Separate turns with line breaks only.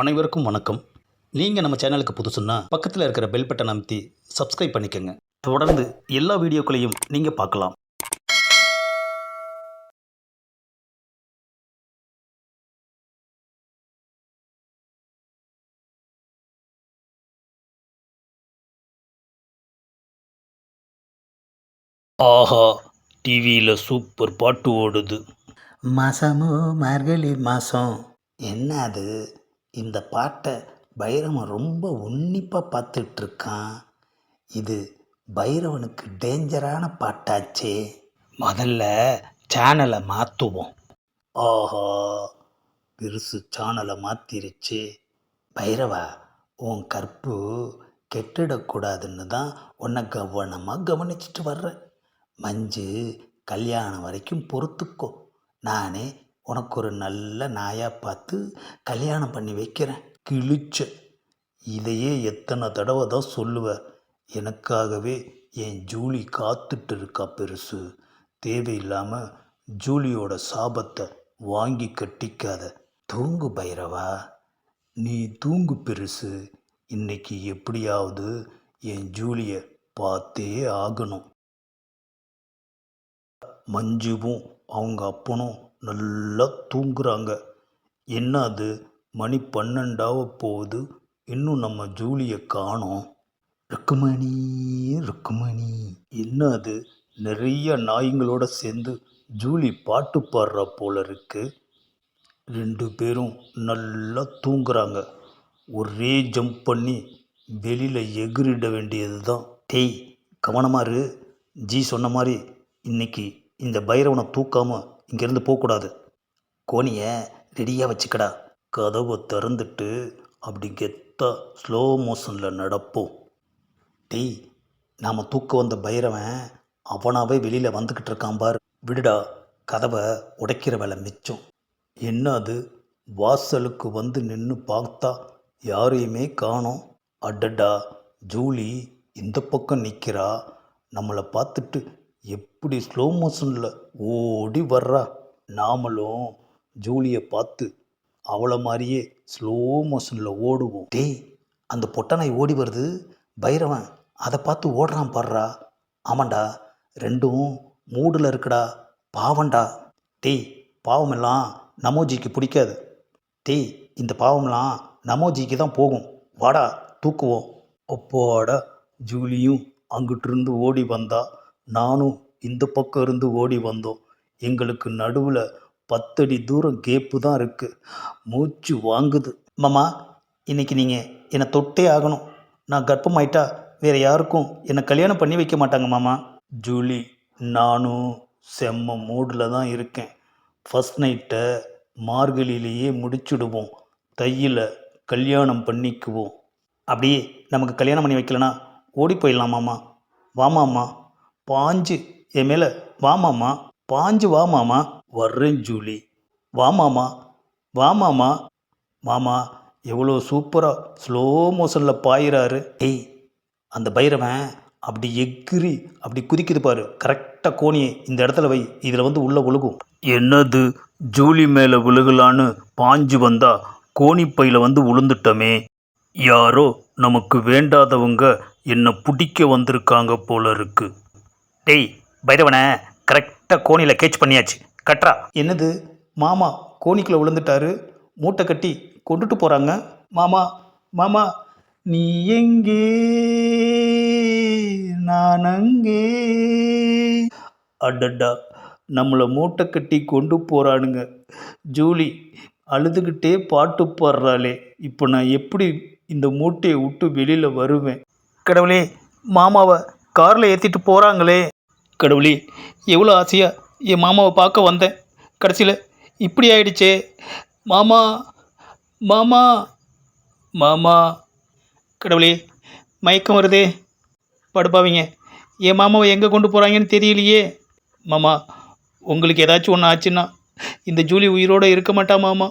அனைவருக்கும் வணக்கம். நீங்கள் நம்ம சேனலுக்கு புதுசுன்னா பக்கத்தில் இருக்கிற பெல் பட்டன் அமைத்தி சப்ஸ்கிரைப் பண்ணிக்கோங்க. தொடர்ந்து எல்லா வீடியோக்களையும் நீங்கள் பார்க்கலாம். ஆஹா டிவியில் சூப்பர் பாட்டு ஓடுது. மாசமோ மார்கழி மாதம் என்ன அது? இந்த பாட்டை பைரவன் ரொம்ப உன்னிப்பாக பார்த்துட்ருக்கான். இது பைரவனுக்கு டேஞ்சரான பாட்டாச்சே. முதல்ல சேனலை மாற்றுவோம் ஓஹோ பெருசு சேனலை மாற்றிருச்சு பைரவா உன் கற்பு கெட்டிடக்கூடாதுன்னு தான் உன்னை கவனமாக கவனிச்சிட்டு வர்றேன். மஞ்சு கல்யாணம் வரைக்கும் பொறுத்துக்கோ. நானே உனக்கு ஒரு நல்ல நாயாக பார்த்து கல்யாணம் பண்ணி வைக்கிறேன். கிழிச்ச. இதையே எத்தனை தடவை தான் சொல்லுவேன் எனக்காகவே என் ஜூலி காத்துட்டு இருக்கா பெருசு. தேவையில்லாமல் ஜூலியோட சாபத்தை வாங்கி கட்டிக்காத. தூங்கு பைரவா. நீ தூங்கு பெருசு. இன்னைக்கு எப்படியாவது என் ஜூலியை பார்த்தே ஆகணும். மஞ்சுவும் அவங்க அப்பனும் நல்லா தூங்குறாங்க. என்ன அது? மணி பன்னெண்டாவ போகுது. இன்னும் நம்ம ஜூலியை காணோம். ருக்குமணி ருக்குமணி. என்ன அது? நிறைய நாய்ங்களோட சேர்ந்து ஜூலி பாட்டு பாடுற போல இருக்கு. ரெண்டு பேரும் நல்லா தூங்குறாங்க. ஒரே ஜம்ப் பண்ணி வெளியில் எகிரிட வேண்டியது தான் டேய் கவனமாக இரு. ஜி சொன்ன மாதிரி இன்னைக்கு இந்த பைரவனை தூக்காமல் இங்கேருந்து போகக்கூடாது. கோணியை ரெடியாக வச்சுக்கடா. கதவை திறந்துட்டு அப்படி கெத்தா ஸ்லோ மோஷனில் நடப்போம். டேய் நாம் தூக்க வந்த பைரவன் அவனாவே வெளியில் வந்துக்கிட்டு இருக்கான் பார். விடுடா கதவை உடைக்கிற வேலை மிச்சம். என்ன அது? வாசலுக்கு வந்து நின்று பார்த்தா யாரையுமே காணோம். அடடா ஜூலி இந்த பக்கம் நிற்கிறா நம்மளை பார்த்துட்டு எப்படி ஸ்லோ மோஷனில் ஓடி வர்றா? நாமளும் ஜூலியை பார்த்து அவளை மாதிரியே ஸ்லோ மோஷனில் ஓடுவோம். டேய் அந்த பொட்டனை ஓடி வருது. பைரவன் அதை பார்த்து ஓடுறான் பாடுறா ஆமாண்டா ரெண்டும் மூடில் இருக்குடா. பாவண்டா டேய் பாவமெல்லாம் நமோஜிக்கு பிடிக்காது. டேய் இந்த பாவம்லாம் நமோஜிக்கு தான் போகும். வாடா தூக்குவோம். அப்போட ஜூலியும் அங்கிட்டிருந்து ஓடி வந்தா நானும் இந்த பக்கம் இருந்து ஓடி வந்தோம். எங்களுக்கு நடுவில் பத்தடி தூரம் கேப்பு தான் இருக்குது மூச்சு வாங்குது. மாமா இன்னைக்கு நீங்கள் என்னை தொட்டே ஆகணும். நான் கர்ப்பமாயிட்டா வேற யாருக்கும் என்னை கல்யாணம் பண்ணி வைக்க மாட்டாங்க மாமா. ஜூலி நானும் செம்ம மூடில் தான் இருக்கேன். ஃபஸ்ட் நைட்டை மார்கழியிலேயே முடிச்சுடுவோம். தையில் கல்யாணம் பண்ணிக்குவோம். அப்படியே நமக்கு கல்யாணம் பண்ணி வைக்கலனா ஓடி போயிடலாமாம்மா வாமாம்மா பாஞ்சு. என் மேலே வாமாமா பாஞ்சு வாமாமா வர்றேன் ஜூலி. வாமாமா வாமாமா மாமா. எவ்வளோ சூப்பராக ஸ்லோ மோஷனில் பாயிறாரு. ஏய் அந்த பைரவன் அப்படி எகிரி அப்படி குதிக்குது பாரு. கரெக்டாக கோணியை இந்த இடத்துல வை. இதில் வந்து உள்ளே விழுகும் என்னது? ஜூலி மேலே விழுகலான்னு பாஞ்சு வந்தா கோணிப்பையில் வந்து விழுந்துட்டோமே யாரோ நமக்கு வேண்டாதவங்க என்னை பிடிக்க வந்திருக்காங்க போல இருக்குது டேய் பைரவனை கரெக்டாக கோணியில் கேட்ச் பண்ணியாச்சு. கட்ரா என்னது? மாமா கோணிக்குள்ளே விழுந்துட்டாரு. மூட்டை கட்டி கொண்டுட்டு போகிறாங்க மாமா மாமா நீ எங்கே? நான் அங்கே. அடடா நம்மளை மூட்டை கட்டி கொண்டு போகிறானுங்க ஜூலி அழுதுகிட்டே பாட்டு பாடுறாளே. இப்போ நான் எப்படி இந்த மூட்டையை விட்டு வெளியில் வருவேன்? கடவுளே மாமாவை காரில் ஏற்றிட்டு போகிறாங்களே கடவுளே எவ்வளோ ஆசையாக என் மாமாவை பார்க்க வந்தேன். கடைசியில் இப்படி ஆயிடுச்சே. மாமா மாமா மாமா. கடவுளே மயக்கம் வருதே. படுப்பாவீங்க. என் மாமாவை எங்கே கொண்டு போகிறாங்கன்னு தெரியலையே. மாமா உங்களுக்கு ஏதாச்சும் ஒன்று ஆச்சுன்னா இந்த ஜூலி உயிரோடு இருக்க மாட்டா மாமா.